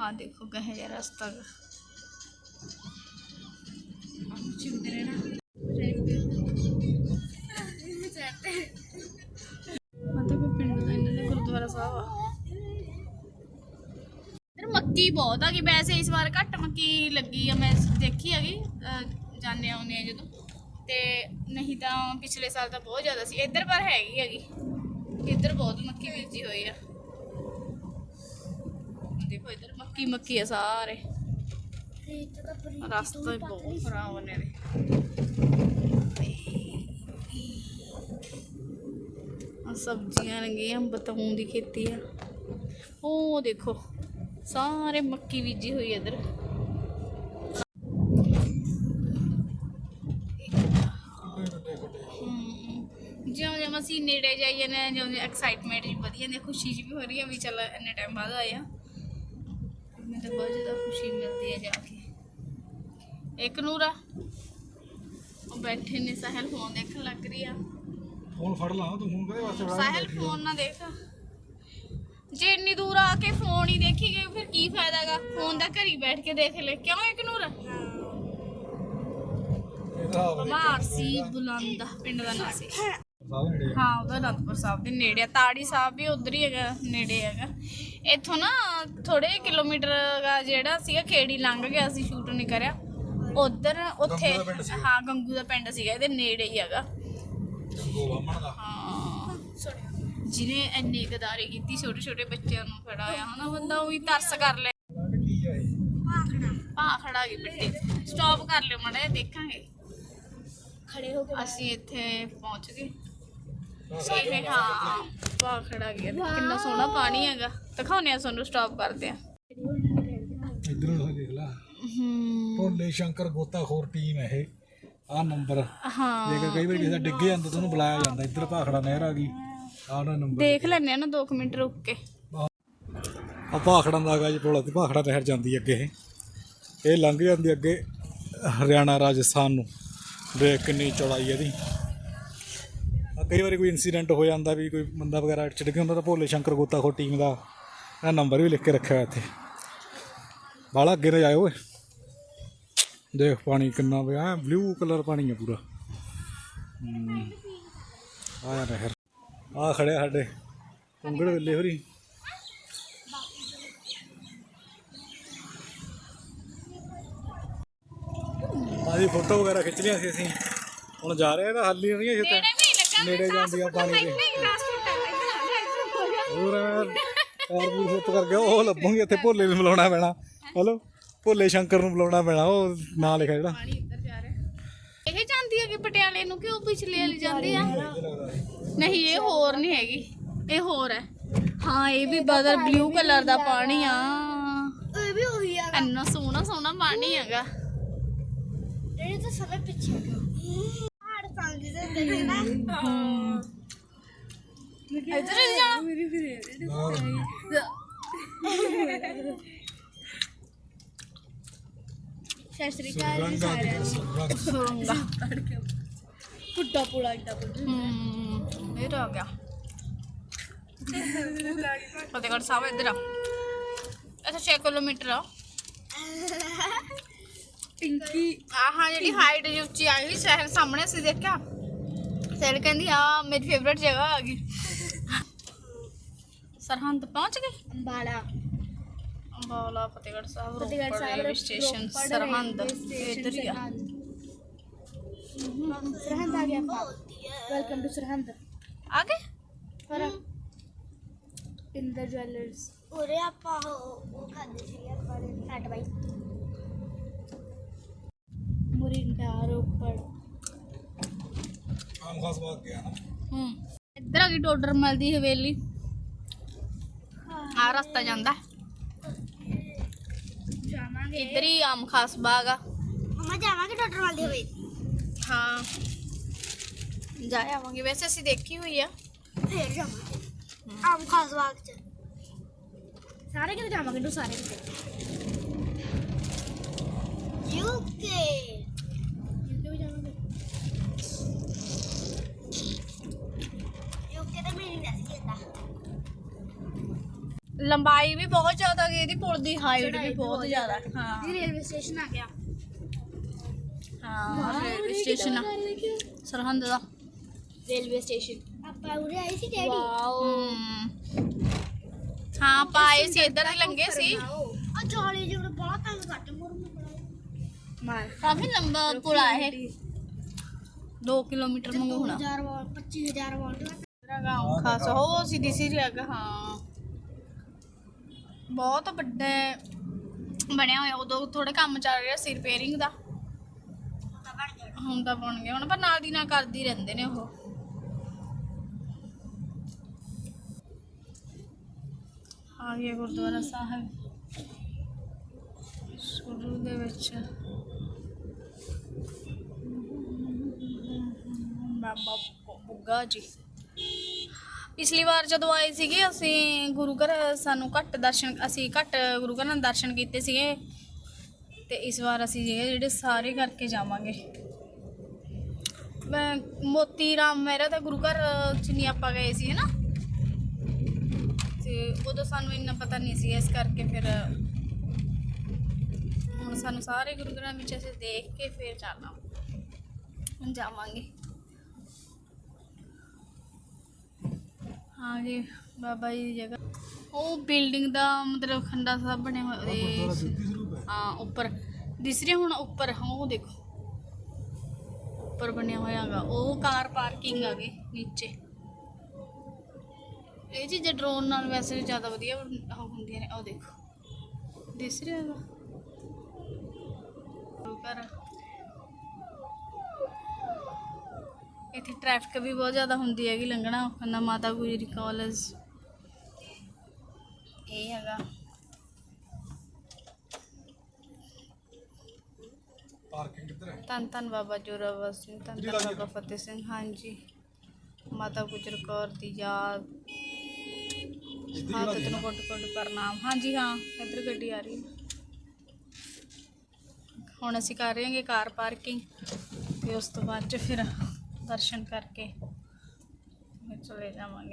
ਆ ਦੇਖੋ ਕਹੇ ਜਿਹਾ ਰਸਤਾ ਮੱਕੀ ਬਹੁਤ ਆ ਗਈ। ਵੈਸੇ ਇਸ ਵਾਰ ਘੱਟ ਮੱਕੀ ਲੱਗੀ ਆ। ਮੈਂ ਦੇਖੀ ਹੈਗੀ, ਅਹ, ਜਾਂਦੇ ਆਉਂਦੇ ਆ ਜਦੋਂ। ਤੇ ਨਹੀਂ ਤਾਂ ਪਿਛਲੇ ਸਾਲ ਤਾਂ ਬਹੁਤ ਜ਼ਿਆਦਾ ਸੀ। ਇੱਧਰ ਪਰ ਹੈਗੀ ਹੈਗੀ। ਇੱਧਰ ਬਹੁਤ ਮੱਕੀ ਬੀਜੀ ਹੋਈ ਆ। ਦੇਖੋ ਇੱਧਰ ਮੱਕੀ ਮੱਕੀ ਆ ਸਾਰੇ। ਰਸਤਾ ਬਹੁਤ ਖਰਾਬ ਨੇ ਦੇ ਆ ਸਬਜ਼ੀਆਂ ਲੱਗੀਆਂ ਬਤਾਉਂ ਦੀ ਖੇਤੀ ਆ। ਉਹ ਦੇਖੋ, ਸਾਰੇ ਮੱਕੀ ਬੀਜੀ ਹੋਈ ਇਧਰ। ਜਿਉਂ ਜਿਉਂ ਅਸੀਂ ਨੇੜੇ ਜਾਈਏ ਨੇ ਜਿਉਂ ਜਿਉਂ ਐਕਸਾਈਟਮੈਂਟ ਜੀ ਵਧੀਆ ਨੇ ਖੁਸ਼ੀ ਜੀ ਵੀ ਹੋ ਰਹੀ ਹੈ ਵੀ ਚੱਲ ਇੰਨੇ ਟਾਈਮ ਬਾਅਦ ਆਏ ਆ। ਮੈਨੂੰ ਤਾਂ ਬਹੁਤ ਜ਼ਿਆਦਾ ਖੁਸ਼ੀ ਮਿਲਦੀ ਹੈ ਜਾ ਕੇ। ਇੱਕ ਨੂਰਾ ਉਹ ਬੈਠੇ ਨੇ ਸਾਹਿਲ ਫੋਨ ਦੇਖਣ ਲੱਗ ਰਹੀ ਆ। ਫੋਨ ਫੜ ਲਾ ਤੂੰ ਫੋਨ ਕਦੇ ਵਾਸਤੇ ਸਾਹਿਲ ਫੋਨ ਨਾ ਦੇਖ। ਜੇ ਇੰਨੀ ਦੂਰ ਆ ਕੇ ਫੋਨ ਹੀ ਦੇਖੀ ਗਏ ਫਿਰ ਕੀ ਫਾਇਦਾ ਹੈਗਾ ਫੋਨ ਦਾ ਘਰੀ ਬੈਠ ਕੇ ਦੇਖ ਲੈ। ਕਿਉਂ ਇੱਕ ਨੂਰ? ਮਾਰਸੀ ਬੁਲੰਦਾ ਪਿੰਡ ਦਾ ਨਾਂ ਸੀ। ਸਾਰੇ ਨੇੜੇ ਹਾਂ ਉਹਦਾ ਅਨੰਦਪੁਰ ਸਾਹਿਬ ਦੇ ਨੇੜੇ ਆ। ਤਾੜੀ ਸਾਹਿਬ ਵੀ ਉਧਰ ਹੀ ਹੈਗਾ ਨੇੜੇ ਹੈਗਾ। ਇੱਥੋਂ ਨਾ ਥੋੜੇ ਕਿਲੋਮੀਟਰ ਦਾ ਜਿਹੜਾ ਸੀਗਾ ਖੇੜੀ ਲੰਘ ਗਿਆ ਸੀ ਸ਼ੂਟ ਨਹੀਂ ਕਰਿਆ। ਉਧਰ ਉੱਥੇ ਗੰਗੂ ਦਾ ਪਿੰਡ ਸੀਗਾ। ਹਾਂ ਗੰਗੂ ਦਾ ਪਿੰਡ ਸੀਗਾ ਇਹਦੇ ਨੇੜੇ ਹੀ ਹੈਗਾ। ਗੋਵਾ ਮਣ ਦਾ। ਹਾਂ ਜਿਹਨੇ ਇੰਨੀ ਗਦਾਰੀ ਕੀਤੀ ਛੋਟੇ ਛੋਟੇ ਬੱਚਿਆਂ ਨੂੰ ਫੜਾਇਆ ਹਨਾ ਬੰਦਾ ਉਹੀ ਤਰਸ ਕਰ ਲੈ। ਕੀ ਆ ਇਹ ਭਾ ਖੜਾ ਗਈ ਬਿੱਟੀ ਸਟਾਪ ਕਰ ਲਿਓ ਮੜਾ ਦੇਖਾਂਗੇ। ਖੜੇ ਹੋ ਕੇ ਅਸੀਂ ਇੱਥੇ ਪਹੁੰਚ ਗਏ। ਇਹ ਹਾਂ। ਭਾ ਖੜਾ ਗਿਆ। ਕਿੰਨਾ ਸੋਹਣਾ ਪਾਣੀ ਹੈਗਾ। ਦਿਖਾਉਨੇ ਆ ਤੁਹਾਨੂੰ ਸਟਾਪ ਕਰਦੇ ਆ ਇਧਰੋਂ ਹੋ ਦੇਖ ਲਾ। ਹੂੰ। ਭੋਲੇ ਸ਼ੰਕਰ ਗੋਤਾਖੋਰ ਟੀਮ ਹੈ ਇਹ। ਆ ਨੰਬਰ ਹਾਂ। ਜੇਕਰ ਕਈ ਵਾਰੀ ਕਿਸੇ ਦਾ ਡਿੱਗ ਜਾਂਦਾ ਤਾਂ ਉਹਨੂੰ ਬੁਲਾਇਆ ਜਾਂਦਾ। ਇੱਧਰ ਭਾਖੜਾ ਨਹਿਰ ਆ ਗਈ। ਆ ਉਹਨਾਂ ਨੰਬਰ ਦੇਖ ਲੈਣੇ ਆ ਨਾ 2 ਮਿੰਟ ਰੁਕ ਕੇ। ਆ ਭਾਖੜਾ ਦਾ ਹੈਗਾ ਜੀ ਪੁਲ ਤੇ ਭਾਖੜਾ ਨਹਿਰ ਜਾਂਦੀ ਅੱਗੇ ਇਹ। ਇਹ ਲੰਘ ਜਾਂਦੀ ਅੱਗੇ ਹਰਿਆਣਾ ਰਾਜਸਥਾਨ ਨੂੰ। ਦੇਖ ਕਿੰਨੀ ਚੌੜਾਈ ਇਹਦੀ। ਕਈ ਵਾਰੀ ਕੋਈ ਇਨਸੀਡੈਂਟ ਹੋ ਜਾਂਦਾ ਵੀ ਕੋਈ ਬੰਦਾ ਵਗੈਰਾ ਛਿੜਕ ਗਿਆ ਹੁੰਦਾ ਤਾਂ ਭੋਲੇ ਸ਼ੰਕਰ ਗੋਤਾਖੋਰ ਟੀਮ ਦਾ। ਇਹ ਨੰਬਰ ਵੀ ਲਿਖ ਕੇ ਰੱਖਿਆ ਇੱਥੇ। ਬਾਲਾ ਅੱਗੇ ਨਾ ਜਾਇਓ ਓਏ। ਦੇਖ ਪਾਣੀ ਕਿੰਨਾ ਪਿਆ ਬਲੂ ਕਲਰ ਪਾਣੀ ਹੈ ਪੂਰਾ। ਹਮ, ਆਹ ਨਹਿਰ ਆ ਖੜੇ ਸਾਡੇ। ਉਂਗਲ ਵੇਲੇ ਹੋਰੀ। ਆਦੀ ਫੋਟੋ ਵਗੈਰਾ ਖਿੱਚ ਲਿਆ ਸੀ ਅਸੀਂ। ਹੁਣ ਜਾ ਰਹੇ ਆ ਤਾਂ ਹੱਲੀ ਨਹੀਂ ਅਜੇ ਨੇੜੇ ਜਾਂਦੀ ਆ ਪਾਣੀ ਦੇ। ਹੋਰ ਪੈਰ ਪੂਰ ਫੁੱਟ ਕਰ ਗਿਆ ਉਹ ਲੱਭੂਗੀ ਇੱਥੇ ਭੋਲੇ ਨੂੰ ਬੁਲਾਉਣਾ ਪੈਣਾ। ਹਲੋ ਭੋਲੇ ਸ਼ੰਕਰ ਨੂੰ ਬੁਲਾਉਣਾ ਪੈਣਾ ਉਹ ਨਾਂ ਲਿਖਿਆ ਜਿਹੜਾ। ਪਾਣੀ ਇੱਧਰ ਜਾ ਰਿਹਾ। ਇਹ ਜਾਂਦੀ ਹੈ ਕਿ ਪਟਿਆਲੇ ਨੂੰ ਕਿ ਉਹ ਪਿਛਲੇ ਵਾਲੀ ਜਾਂਦੀ ਆ? ਨਹੀਂ ਇਹ ਹੋਰ ਨਹੀਂ ਹੈਗੀ ਇਹ ਹੋਰ ਹੈ। ਹਾਂ ਇਹ ਵੀ ਬਦਲ ਬਲੂ ਕਲਰ ਦਾ ਪਾਣੀ ਆ। ਇਹ ਵੀ ਉਹੀ ਆ। ਇੰਨਾ ਸੋਹਣਾ ਸੋਹਣਾ ਪਾਣੀ ਹੈਗਾ। ਇਹ ਤਾਂ ਸਭ ਪਿੱਛੇ ਨਾ ਇੱਧਰ ਹੀ। ਜਾਣਾ ਸਤਿ ਸ਼੍ਰੀ ਅਕਾਲ ਜੀ ਸਾਰਿਆਂ ਨੂੰ ਸੁਰੰਗਾ ਪੁੱਡਾ ਪੁੜਾ ਇੱਡਾ ਪੁੱਡਾ ਹੂੰ ਇਹ ਤਾਂ ਆ ਗਿਆ ਫਤਿਹਗੜ੍ਹ ਸਾਹਿਬ ਇੱਧਰ ਆ ਇੱਥੇ 6 ਕਿਲੋਮੀਟਰ ਆ ਪਿੰਕੀ ਆਹ ਜਿਹੜੀ ਹਾਈਟ ਜੀ ਉੱਚੀ ਆਈ ਸੀ ਸ਼ਹਿਰ ਸਾਹਮਣੇ ਅਸੀਂ ਦੇਖਿਆ ਸੈਲ ਕਹਿੰਦੀ ਆ ਮੇਰੀ ਫੇਵਰਟ ਜਗ੍ਹਾ ਆ ਗਈ ਸਰਹੰਦ ਪਹੁੰਚ ਗਏ Ambala Ambala Fatehgarh Sahib Fatehgarh Ropar Sahib railway station Ropar Sirhind railway ਇੱਧਰ ਹੀ ਆ ਸਟੇਸ਼ਨ ਸਰਹੰਦ ਆ ਗਿਆ ਆਪਾਂ ਵੈਲਕਮ ਟੂ ਸਰਹੰਦ ਆ ਗਏ ਪਰ ਇੰਦਰ ਜਵੈਲਰਸ ਉਰੇ ਆਪਾਂ ਉਹ ਉਹ ਖਾਂਦੇ ਸੀ ਆਪਾਂ ਹਟ ਬਾਈ ਮੁਰਿੰਡਾ ਰੋਪੜ ਆਮ ਖਾਸ ਬਾਗ ਗਿਆ ਨਾ? ਹੂੰ। ਇੱਧਰ ਆ ਗਈ ਟੋਡਰ ਮਲ ਦੀ ਹਵੇਲੀ। ਆ ਰਸਤਾ ਜਾਂਦਾ। ਜਾਵਾਂਗੇ। ਇੱਧਰ ਹੀ ਆਮ ਖਾਸ ਬਾਗ ਆ। ਮਮਾ ਜਾਵਾਂਗੇ ਡਾਕਟਰ ਵਾਲ ਦੇ ਹੋਏ ਹਾਂ। ਜਾ ਆਵਾਂਗੇ। ਵੈਸੇ ਅਸੀਂ ਦੇਖੀ ਹੋਈ ਆ। ਫੇਰ ਜਾਵਾਂਗੇ। ਆਮ ਖਾਸ ਬਾਗ ਚ। ਸਾਰੇ ਕਿਤੇ ਜਾਵਾਂਗੇ ਤੂੰ ਸਾਰੇ ਕਿਤੇ। ਯੂਕੇ ਵੀ ਜਾਵਾਂਗੇ ਯੂਕੇ ਦਾ ਮੀਨਿੰਗ ਦੱਸ ਕੀ ਹੁੰਦਾ ਲੰਬਾਈ ਵੀ ਬਹੁਤ ਜ਼ਿਆਦਾ ਗਈ ਇਹਦੀ ਪੁਲ ਦੀ ਹਾਈਟ ਵੀ ਚੜਾਈ ਵੀ ਬਹੁਤ ਬਹੁਤ ਜ਼ਿਆਦਾ ਹਾਂ ਜੀ ਰੇਲਵੇ ਸਟੇਸ਼ਨ ਆ ਗਿਆ ਹਾਂ ਰੇਲਵੇ ਸਟੇਸ਼ਨ ਆ ਸਰਹੰਦ ਦਾ ਰੇਲਵੇ ਸਟੇਸ਼ਨ ਆਪਾਂ ਉਰੇ ਆਏ ਸੀ ਡੈਡੀ ਹਮ। ਹਾਂ ਪਾਏ ਸੀ ਇੱਧਰ ਹੀ ਲੰਗੇ ਸੀ ਆ ਜਾਲੀ ਜਿਹੜਾ ਬੜਾ ਤੰਗ ਕੱਟ ਮੋਰ ਮਾਰ ਕਾਫੀ ਲੰਬਾ ਪੁਲ ਆ ਇਹ 2 ਕਿਲੋਮੀਟਰ ਮੰਗੂ ਹੋਣਾ 2000 ਵਾਟ 25000 ਵਾਟ ਮੇਰਾ ਗਾਉਂ ਖਾਸ ਹੋ ਸਿੱਧੀ ਸੀ ਜਗ੍ਹਾ ਹਾਂ ਬਹੁਤ ਵੱਡਾ ਬਣਿਆ ਹੋਇਆ ਉਦੋਂ ਥੋੜਾ ਕੰਮ ਚੱਲ ਰਿਹਾ ਸੀ ਰਿਪੇਅਰਿੰਗ ਦਾ। ਹੁਣ ਤਾਂ ਬਣ ਗਿਆ ਹੁਣ ਪਰ ਨਾਲ ਦੀ ਨਾਲ ਕਰਦੀ ਰਹਿੰਦੇ ਨੇ ਉਹ। ਆ ਗਿਆ ਗੁਰਦੁਆਰਾ ਸਾਹਿਬ। ਸ਼ੁਰੂ ਦੇ ਵਿੱਚ। ਬਾਬਾ ਬੁੱਗਾ ਜੀ। ਪਿਛਲੀ ਵਾਰ ਜਦੋਂ ਆਏ ਸੀਗੇ, ਅਸੀਂ ਗੁਰੂ ਘਰ ਸਾਨੂੰ ਘੱਟ ਦਰਸ਼ਨ, ਅਸੀਂ ਘੱਟ ਗੁਰੂ ਘਰਾਂ ਦੇ ਦਰਸ਼ਨ ਕੀਤੇ ਸੀਗੇ। ਤੇ ਇਸ ਵਾਰ ਅਸੀਂ ਜਿਹੜੇ ਜਿਹੜੇ ਸਾਰੇ ਕਰਕੇ ਜਾਵਾਂਗੇ। ਮੈਂ ਮੋਤੀ ਰਾਮ ਮਹਿਰਾ ਤਾਂ ਗੁਰੂ ਘਰ ਚ ਨਹੀਂ ਆਪਾਂ ਗਏ ਸੀ ਨਾ ਤੇ ਉਦੋਂ ਸਾਨੂੰ ਇੰਨਾ ਪਤਾ ਨਹੀਂ ਸੀ, ਇਸ ਕਰਕੇ ਫਿਰ ਹੁਣ ਸਾਨੂੰ ਸਾਰੇ ਗੁਰੂ ਘਰਾਂ ਵਿੱਚ ਅਸੀਂ ਦੇਖ ਕੇ ਫਿਰ ਜਾਣਾ। ਜਾਵਾਂਗੇ। ਹਾਂ ਜੀ ਬਾਬਾ ਜੀ ਦੀ ਜਗ੍ਹਾ। ਉਹ ਬਿਲਡਿੰਗ ਦਾ ਮਤਲਬ ਖੰਡਾ ਸਾਹਿਬ ਹੋਇਆ ਉਹਦੇ ਹਾਂ। ਉੱਪਰ। ਦਿਸਰੀ ਹੁਣ ਉੱਪਰ ਉਹ ਦੇਖੋ। ਉੱਪਰ ਬਣਿਆ ਹੋਇਆ ਹੈਗਾ। ਉਹ ਕਾਰ ਪਾਰਕਿੰਗ ਆ ਗਈ ਨੀਚੇ। ਇਹ ਚੀਜ਼ਾਂ ਡਰੋਨ ਨਾਲ ਵੈਸੇ ਵੀ ਜ਼ਿਆਦਾ ਵਧੀਆ ਹੁੰਦੀਆਂ ਨੇ। ਉਹ ਦੇਖੋ। ਦਿਸ ਰਿਹਾ ਹੈਗਾ। ਉਹ ਘਰ ਇੱਥੇ ਟ੍ਰੈਫਿਕ ਵੀ ਬਹੁਤ ਜ਼ਿਆਦਾ ਹੁੰਦੀ ਹੈਗੀ ਲੰਘਣਾ ਕਹਿੰਦਾ ਮਾਤਾ ਗੁਜਰੀ ਕਾਲਜ ਇਹ ਹੈਗਾ। ਪਾਰਕਿੰਗ ਕਿੱਧਰ ਹੈ? ਧੰਨ ਧੰਨ ਬਾਬਾ ਜੋਰਾਵਰ ਸਿੰਘ ਧੰਨ ਧੰਨ ਬਾਬਾ ਫਤਿਹ ਸਿੰਘ ਹਾਂਜੀ। ਮਾਤਾ ਗੁਜਰ ਕੌਰ ਦੀ ਯਾਦ। ਹੱਥ ਤੈਨੂੰ ਕੋਟ ਕੋਟ ਪ੍ਰਣਾਮ ਹਾਂਜੀ ਹਾਂ ਇੱਧਰ ਗੱਡੀ ਆ ਰਹੀ ਹੈ। ਹੁਣ ਅਸੀਂ ਕਰ ਰਹੇ ਹਾਂਗੇ ਕਾਰ ਪਾਰਕਿੰਗ ਤੇ ਉਸ ਤੋਂ ਬਾਅਦ ਚ ਫਿਰ ਦਰਸ਼ਨ ਕਰਕੇ ਚਲੇ ਜਾਵਾਂਗੇ।